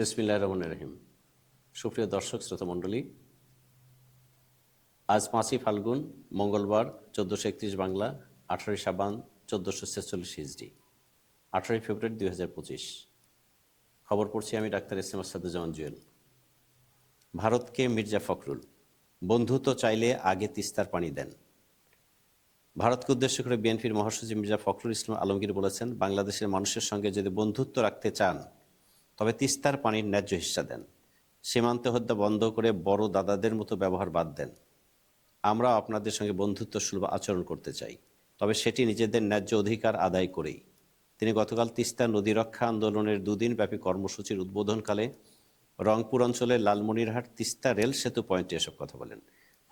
বিসমিল্লাহ রহমান রহিম। সুপ্রিয় দর্শক শ্রোতা মণ্ডলী আজ পাঁচই ফাল্গুন, মঙ্গলবার, চোদ্দোশো একত্রিশ বাংলা, আঠারোই সাবান, চোদ্দোশো ছেচল্লিশ হিজড়ি, আঠারোই ফেব্রুয়ারি দুই হাজার পঁচিশ। খবর পড়ছি আমি ডাক্তার ইসলাম আসাদুজ্জামান জুয়েল। ভারতকে মির্জা ফখরুল, বন্ধুত্ব চাইলে আগে তিস্তার পানি দেন। ভারতকে উদ্দেশ্য করে বিএনপির মহাসচিব মির্জা ফখরুল ইসলাম আলমগীর বলেছেন, বাংলাদেশের মানুষের সঙ্গে যদি বন্ধুত্ব রাখতে চান তবে তিস্তার পানির ন্যায্য হিস্সা দেন। সীমান্তে হত্যা বন্ধ করে বড় দাদাদের মতো ব্যবহার বাদ দেন। আমরা আপনাদের সঙ্গে বন্ধুত্ব সুলভ আচরণ করতে চাই, তবে সেটি নিজেদের ন্যায্য অধিকার আদায় করেই। তিনি গতকাল তিস্তা নদী রক্ষা আন্দোলনের দুদিন ব্যাপী কর্মসূচির উদ্বোধনকালে রংপুর অঞ্চলের লালমনিরহাট তিস্তা রেল সেতু পয়েন্টে এসব কথা বলেন।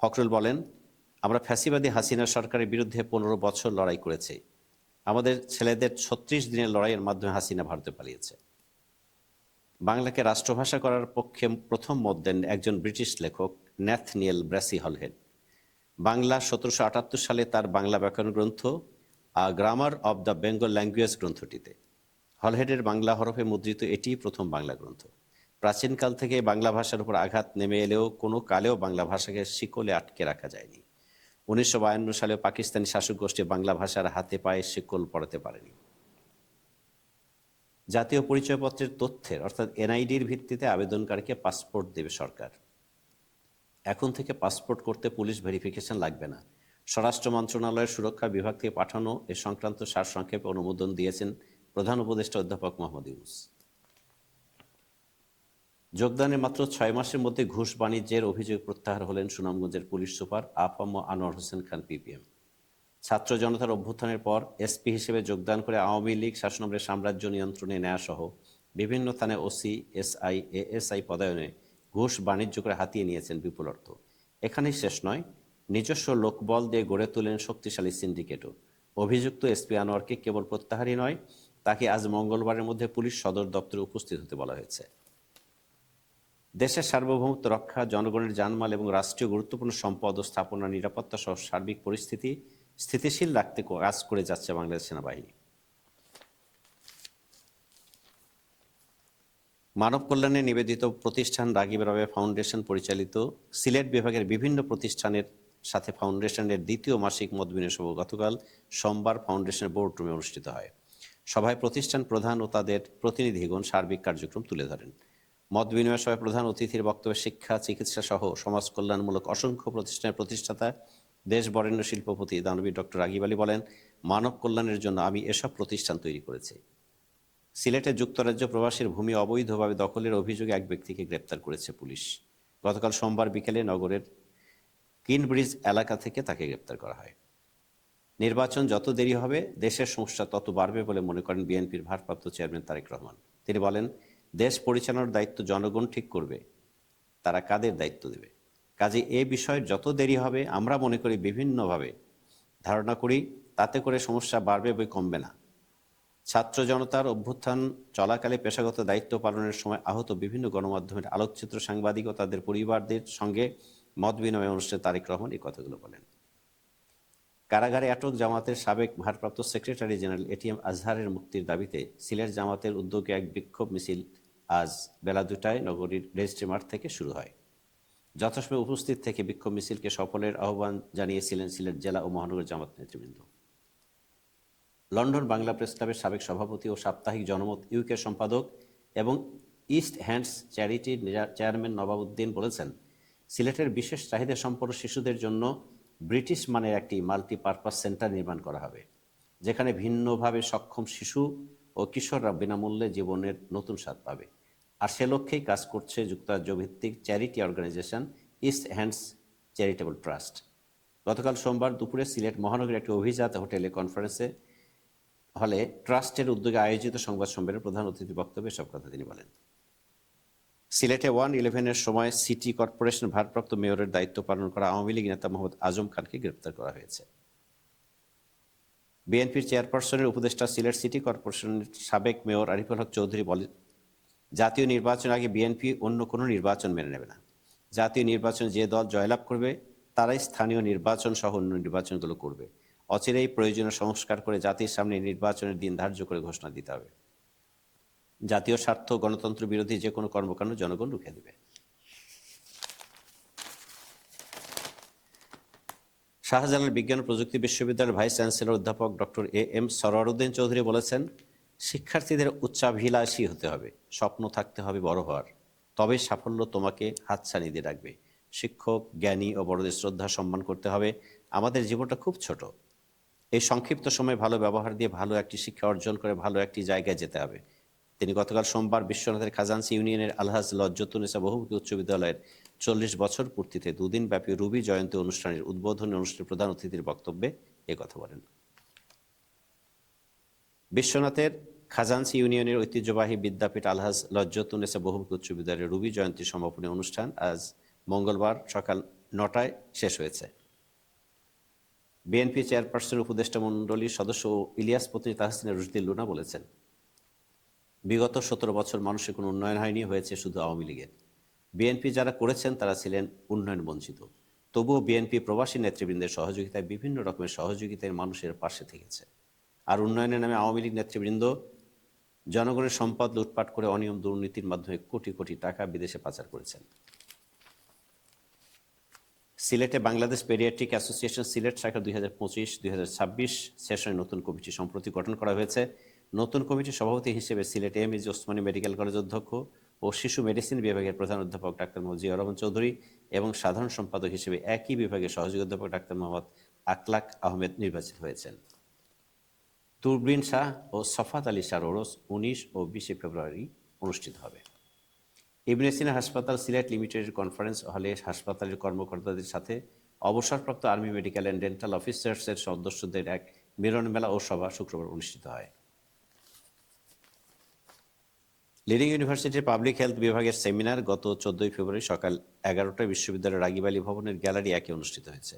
ফখরুল বলেন, আমরা ফ্যাসিবাদী হাসিনা সরকারের বিরুদ্ধে পনেরো বছর লড়াই করেছি। আমাদের ছেলেদের ছত্রিশ দিনের লড়াইয়ের মাধ্যমে হাসিনা ভারতে পালিয়েছে। বাংলাকে রাষ্ট্রভাষা করার পক্ষে প্রথম মত দেন একজন ব্রিটিশ লেখক ন্যাথনিয়েল ব্র্যাসি হলহেড। বাংলা সতেরোশো আটাত্তর সালে তার বাংলা ব্যাকরণ গ্রন্থ, a grammar of the Bengal language গ্রন্থটিতে। হলহেডের বাংলা হরফে মুদ্রিত এটিই প্রথম বাংলা গ্রন্থ। প্রাচীনকাল থেকে বাংলা ভাষার উপর আঘাত নেমে এলেও কোনো কালেও বাংলা ভাষাকে শিকলে আটকে রাখা যায়নি। উনিশশো বায়ান্ন সালে পাকিস্তানি শাসক গোষ্ঠী বাংলা ভাষার হাতে পায়ে শিকল পড়াতে পারেনি। জাতীয় পরিচয়পত্রের তথ্যের, অর্থাৎ এনআইডির ভিত্তিতে আবেদনকারীকে পাসপোর্ট দেবে সরকার। এখন থেকে পাসপোর্ট করতে পুলিশ ভেরিফিকেশন লাগবে না। স্বরাষ্ট্র মন্ত্রণালয়ের সুরক্ষা বিভাগ থেকে পাঠানো এ সংক্রান্ত সারসংক্ষেপে অনুমোদন দিয়েছেন প্রধান উপদেষ্টা অধ্যাপক মোহাম্মদ ইউনুস। যোগদানের মাত্র ছয় মাসের মধ্যে ঘুষ বাণিজ্যের অভিযোগ প্রত্যাহার হলেন সুনামগঞ্জের পুলিশ সুপার আফাম আনোয়ার হোসেন খান, পিপিএম। ছাত্র জনতার অভ্যুত্থানের পর এসপি হিসেবে যোগদান করে আওয়ামী লীগ শাসনামলের সাম্রাজ্য নিয়ন্ত্রণে নেওয়া সহ বিভিন্ন স্থানে ওসি, এসআই, এএসআই পদায়নে ঘুষ বাণিজ্য করে হাতিয়ে নিয়েছেন বিপুল অর্থ। এখানেই শেষ নয়, নিজস্ব লোকবল দিয়ে গড়ে তোলেন শক্তিশালী সিন্ডিকেটও। অভিযুক্ত এসপি আনোয়ারকে কেবল প্রত্যাহারই নয়, তাকে আজ মঙ্গলবারের মধ্যে পুলিশ সদর দপ্তরে উপস্থিত হতে বলা হয়েছে। দেশের সার্বভৌমত্ব রক্ষা, জনগণের জানমাল এবং রাষ্ট্রীয় গুরুত্বপূর্ণ সম্পদ ও স্থাপনা নিরাপত্তা সহ সার্বিক পরিস্থিতি স্থিতিশীল রাখতে কাজ করে যাচ্ছে বাংলাদেশ সেনাবাহিনী। মানব কল্যাণে নিবেদিত প্রতিষ্ঠান রাগিব রাবে ফাউন্ডেশন পরিচালিত সিলেট বিভাগের বিভিন্ন প্রতিষ্ঠানের সাথে ফাউন্ডেশনের দ্বিতীয় মাসিক মত বিনিময় সভা গতকাল সোমবার ফাউন্ডেশনের বোর্ড রুমে অনুষ্ঠিত হয়। সভায় প্রতিষ্ঠান প্রধান ও তাদের প্রতিনিধিগণ সার্বিক কার্যক্রম তুলে ধরেন। মত বিনিময় সভায় প্রধান অতিথির বক্তব্যে শিক্ষা, চিকিৎসা সহ সমাজ কল্যাণমূলক অসংখ্য প্রতিষ্ঠানের প্রতিষ্ঠাতা দেশ বরেণ্য শিল্পপতি দানবী ডক্টর রাগিব আলী বলেন, মানব কল্যাণের জন্য আমি এসব প্রতিষ্ঠান তৈরি করেছি। সিলেটে যুক্তরাজ্য প্রবাসীর ভূমি অবৈধভাবে দখলের অভিযোগে এক ব্যক্তিকে গ্রেপ্তার করেছে পুলিশ। গতকাল সোমবার বিকেলে নগরের কিনব্রিজ এলাকা থেকে তাকে গ্রেপ্তার করা হয়। নির্বাচন যত দেরি হবে, দেশের সমস্যা তত বাড়বে বলে মনে করেন বিএনপির ভারপ্রাপ্ত চেয়ারম্যান তারেক রহমান। তিনি বলেন, দেশ পরিচালনার দায়িত্ব জনগণ ঠিক করবে, তারা কাদের দায়িত্ব দেবে? কাজে এ বিষয়ে যত দেরি হবে, আমরা মনে করি বিভিন্নভাবে। ধারণা করি, তাতে করে সমস্যা বাড়বে বই কমবে না। ছাত্র জনতার অভ্যুত্থান চলাকালে পেশাগত দায়িত্ব পালনের সময় আহত বিভিন্ন গণমাধ্যমের আলোকচিত্র সাংবাদিক ও তাদের পরিবারদের সঙ্গে মত বিনিময় অনুষ্ঠানে তারেক রহমান এই কথাগুলো বলেন। কারাগারে আটক জামাতের সাবেক ভারপ্রাপ্ত সেক্রেটারি জেনারেল এটিএম আজহারের মুক্তির দাবিতে সিলেট জামাতের উদ্যোগে এক বিক্ষোভ মিছিল আজ বেলা দুটায় নগরীর রেজিস্ট্রি মাঠ থেকে শুরু হয়। যথাসময়ে উপস্থিত থেকে বিক্ষোভ মিছিলকে সফলের আহ্বান জানিয়েছিলেন সিলেট জেলা ও মহানগর জামাত নেতৃবৃন্দ। লন্ডন বাংলা প্রেস ক্লাবের সাবেক সভাপতি ও সাপ্তাহিক জনমত ইউকে সম্পাদক এবং ইস্ট হ্যান্ডস চ্যারিটির চেয়ারম্যান নবাবউদ্দিন বলেছেন, সিলেটের বিশেষ চাহিদা সম্পন্ন শিশুদের জন্য ব্রিটিশ মানের একটি মাল্টিপারপাস সেন্টার নির্মাণ করা হবে, যেখানে ভিন্নভাবে সক্ষম শিশু ও কিশোররা বিনামূল্যে জীবনের নতুন স্বাদ পাবে। আর সে লক্ষ্যেই কাজ করছে যুক্তরাজ্য ভিত্তিক charity organisation east hands charitable trust. গতকাল সোমবার দুপুরে সিলেট মহানগরের একটি অভিজাত হোটেলে কনফারেন্সে হলে ট্রাস্টের উদ্যোগে আয়োজিত সংবাদ সম্মেলনে প্রধান অতিথি বক্তব্যে সব কথা তিনি বলেন। সিলেটে ওয়ান ইলেভেনের সময় সিটি কর্পোরেশন ভারপ্রাপ্ত মেয়রের দায়িত্ব পালন করা আওয়ামী লীগ নেতা মোহাম্মদ আজম খানকে গ্রেপ্তার করা হয়েছে। বিএনপির চেয়ারপারসনের উপদেষ্টা সিলেট সিটি কর্পোরেশনের সাবেক মেয়র আরিফুল হক চৌধুরী জাতীয় নির্বাচন আগে বিএনপি অন্য কোনো নির্বাচন মেনে নেবে না। জাতীয় নির্বাচন যে দল জয়লাভ করবে, তারাই স্থানীয় নির্বাচন সহ অন্য নির্বাচনগুলো করবে। অচিরেই প্রয়োজনীয় সংস্কার করে জাতির সামনে নির্বাচনের দিন ধার্য করে ঘোষণা দিতে হবে। জাতীয় স্বার্থ গণতন্ত্র বিরোধী যে কোনো কর্মকাণ্ড জনগণ রুখে দেবে। শাহজালাল বিজ্ঞান প্রযুক্তি বিশ্ববিদ্যালয়ের ভাইস চ্যান্সেলর অধ্যাপক doctor A M Sarwaruddin Chowdhury বলেছেন শিক্ষার্থীদের উচ্চাভিলাষী হতে হবে, স্বপ্ন থাকতে হবে বড় হওয়ার। তবে সাফল্য তোমাকে হাতছানি দিয়ে রাখবে। শিক্ষক, জ্ঞানী ও বড়দের শ্রদ্ধা সম্মান করতে হবে। আমাদের জীবনটা খুব ছোট। এই সংক্ষিপ্ত সময় ভালো ব্যবহার দিয়ে ভালো একটি শিক্ষা অর্জন করে ভালো একটি জায়গায় যেতে হবে। তিনি গতকাল সোমবার বিশ্বনাথের খাজানসি ইউনিয়নের আলহাজ লজ্জতুনেসা বহুমুখী উচ্চ বিদ্যালয়ের চল্লিশ বছর পূর্তিতে দুদিন ব্যাপী রুবি জয়ন্তী অনুষ্ঠানের উদ্বোধনী অনুষ্ঠানের প্রধান অতিথির বক্তব্যে এ কথা বলেন। বিশ্বনাথের খাজানসি ইউনিয়নের ঐতিহ্যবাহী বিদ্যাপীঠ আলহাজ লজ্জতুনেসা বহুমুখী উচ্চ বিদ্যালয়ের রুবি জয়ন্তী সমাপনী অনুষ্ঠান আজ মঙ্গলবার সকাল নটায় শেষ হয়েছে। বিএনপি চেয়ারপারসন উপদেষ্টা মণ্ডলীর সদস্য ইলিয়াস পত্নী তাহসিনা রুশদি লুনা বলেছেন, বিগত সতেরো বছর মানুষের কোনো উন্নয়ন হয়নি, হয়েছে শুধু আওয়ামী লীগের। বিএনপি যারা করেছেন, তারা ছিলেন উন্নয়ন বঞ্চিত। তবুও বিএনপি প্রবাসী নেতৃবৃন্দের সহযোগিতায় বিভিন্ন রকমের সহযোগিতায় মানুষের পাশে থেকেছে। আর উন্নয়নের নামে আওয়ামী লীগ নেতৃবৃন্দ জনগণের সম্পদ লুটপাট করে অনিয়ম দুর্নীতির মাধ্যমে কোটি কোটি টাকা বিদেশে পাচার করেছেন। সিলেটে বাংলাদেশ পেডিয়াট্রিক অ্যাসোসিয়েশন সিলেট শাখা দুই হাজার পঁচিশ, দুই হাজার ছাব্বিশ সেশনে নতুন কমিটি সম্প্রতি গঠন করা হয়েছে। নতুন কমিটির সভাপতি হিসেবে সিলেট এম ইজ ওসমানী মেডিকেল কলেজ অধ্যক্ষ ও শিশু মেডিসিন বিভাগের প্রধান অধ্যাপক ডাক্তার মজিয়া রহমান চৌধুরী এবং সাধারণ সম্পাদক হিসেবে একই বিভাগের সহযোগী অধ্যাপক ডাক্তার মোহাম্মদ আকলাক আহমেদ নির্বাচিত হয়েছেন। তুরবিন শাহ ও সফাত আলী শাহর ওরস উনিশ ও বিশে ফেব্রুয়ারি অনুষ্ঠিত হবে। ইবনে সিনা হাসপাতাল সিলেট লিমিটেডের কনফারেন্স হলে হাসপাতালের কর্মকর্তাদের সাথে অবসরপ্রাপ্ত আর্মি মেডিকেল অ্যান্ড ডেন্টাল অফিসার্সের সদস্যদের এক মিলন মেলা ও সভা শুক্রবার অনুষ্ঠিত হয়। লিডিং ইউনিভার্সিটির পাবলিক হেলথ বিভাগের সেমিনার গত চোদ্দই ফেব্রুয়ারি সকাল এগারোটায় বিশ্ববিদ্যালয়ের রাগিব আলী ভবনের গ্যালারি একে অনুষ্ঠিত হয়েছে।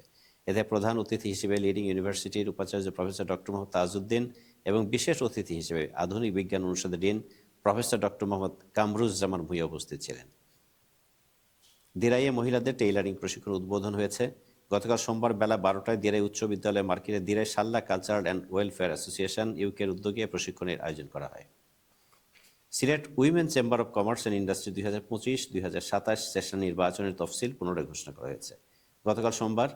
এতে প্রধান অতিথি হিসেবে লিডিং ইউনিভার্সিটির উপাচার্য প্রফেসর ডক্টর মোহাম্মদ তাজউদ্দিন এবং বিশেষ অতিথি হিসেবে আধুনিক বিজ্ঞান অনুষদের dean professor doctor Mohammad Kamruzzaman Bhuiyan উপস্থিত ছিলেন। দিরাইয়ে মহিলাদের টেইলারিং প্রশিক্ষণ উদ্বোধন হয়েছে। গতকাল সোমবার বেলা বারোটায় দিরাই উচ্চ বিদ্যালয় মার্কেটে দিরাই সাল্লা কালচারাল অ্যান্ড ওয়েলফেয়ার অ্যাসোসিয়েশন ইউকের উদ্যোগে প্রশিক্ষণের আয়োজন করা হয়। Sylhet women chamber of commerce and industry দুই হাজার পঁচিশ দুই হাজার সাতাশ সেশন নির্বাচনের তফসিল পুনরায় ঘোষণা করা হয়েছে। গতকাল সোমবার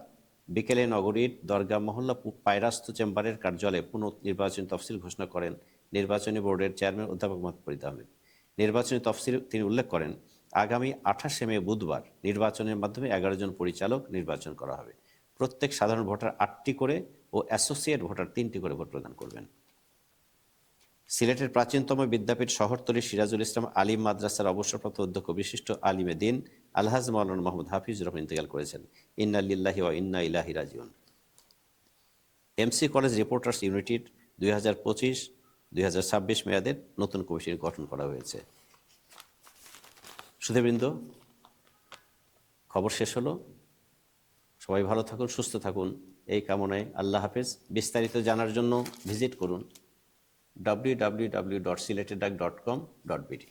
বিকেলে নগরীর দরগা মহল্লা পায়রাস্ত চেম্বারের কার্যালয়ে পুনর্নির্বাচনী তফসিল ঘোষণা করেন নির্বাচনী বোর্ডের চেয়ারম্যান অধ্যাপক মোহাম্মদ ফরিদ আহমেদ। নির্বাচনী তফসিল তিনি উল্লেখ করেন, আগামী আঠাশে মে বুধবার নির্বাচনের মাধ্যমে এগারো জন পরিচালক নির্বাচন করা হবে। প্রত্যেক সাধারণ ভোটার আটটি করে ও অ্যাসোসিয়েট ভোটার তিনটি করে ভোট প্রদান করবেন। সিলেটের প্রাচীনতম বিদ্যাপীঠ শহরতলি সিরাজুল ইসলাম আলিম মাদ্রাসার অবসরপ্রাপ্ত অধ্যক্ষ বিশিষ্ট আলিমে দিন আলহাজ মৌলানা মোহাম্মদ হাফিজ রহমান ইন্তেকাল করেছেন। ইন্না লিল্লাহি ওয়া ইন্না ইলাহি রাজিউন। এমসি কলেজ রিপোর্টার্স ইউনিটির দুই হাজার পঁচিশ, দুই হাজার ছাব্বিশ মেয়াদের নতুন কমিশন গঠন করা হয়েছে। সুধীবৃন্দ, খবর শেষ হলো। সবাই ভালো থাকুন, সুস্থ থাকুন। এই কামনায় আল্লাহ হাফেজ। বিস্তারিত জানার জন্য ভিজিট করুন। www.silatedduck.com.bd